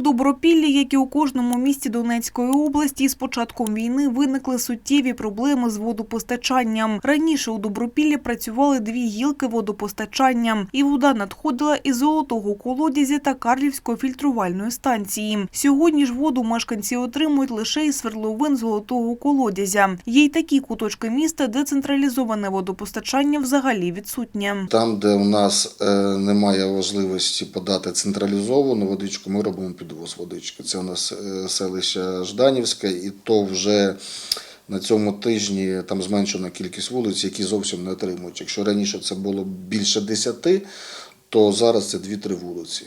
Добропіллі, як і у кожному місті Донецької області, з початком війни виникли суттєві проблеми з водопостачанням. Раніше у Добропіллі працювали дві гілки водопостачання, і вода надходила із золотого колодязя та Карлівської фільтрувальної станції. Сьогодні ж воду мешканці отримують лише із свердловин золотого колодязя. Є й такі куточки міста, де централізоване водопостачання взагалі відсутнє. Там, де у нас е, немає можливості подати централізовану водичку, ми робимо підвоз водички. Це у нас е, селище Жданівське, і то вже на цьому тижні там зменшена кількість вулиць, які зовсім не отримують. Якщо раніше це було більше десяти, то зараз це дві-три вулиці.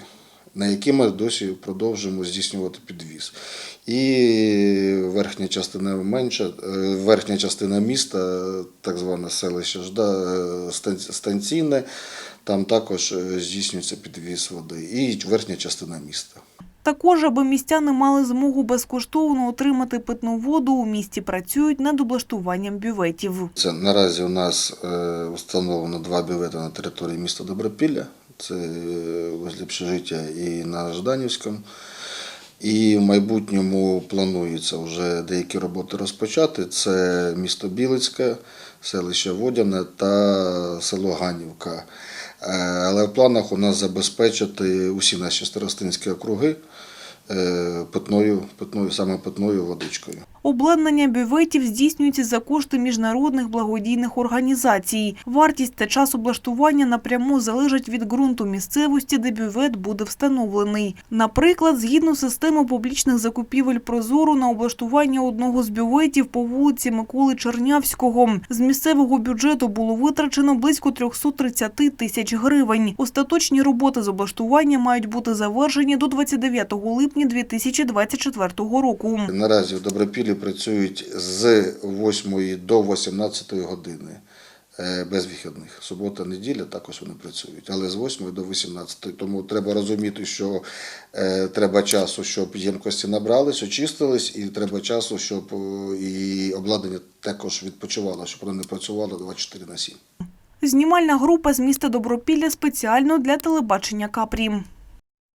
На які ми досі продовжуємо здійснювати підвіз. І верхня частина менша, е, верхня частина міста, так зване селище е, станційне, там також здійснюється підвіз води. І верхня частина міста. Також, аби містяни мали змогу безкоштовно отримати питну воду, у місті працюють над облаштуванням бюветів. Це наразі у нас е, встановлено два бювети на території міста Добропілля. Це е, возле общежиття і на Жданівському. І в майбутньому планується вже деякі роботи розпочати. Це місто Білицьке, селище Водяне та село Ганівка. Е, Але в планах у нас забезпечити усі наші старостинські округи питною, питною, саме питною водичкою. Обладнання бюветів здійснюється за кошти міжнародних благодійних організацій. Вартість та час облаштування напряму залежать від ґрунту місцевості, де бювет буде встановлений. Наприклад, згідно системи публічних закупівель «Прозоро» на облаштування одного з бюветів по вулиці Миколи Чернявського з місцевого бюджету було витрачено близько 330 тисяч гривень. Остаточні роботи з облаштування мають бути завершені до 29 липня 2024 року. Наразі в Добропіллі працюють з 8 до 18 години е, без вихідних. Субота, неділя також вони працюють, але з 8 до 18. Тому треба розуміти, що е, треба часу, щоб ємкості набрались, очистились, і треба часу, щоб е, і обладнання також відпочивало, щоб воно не працювало 24 на 7. Знімальна група з міста Добропілля спеціально для телебачення Капрі.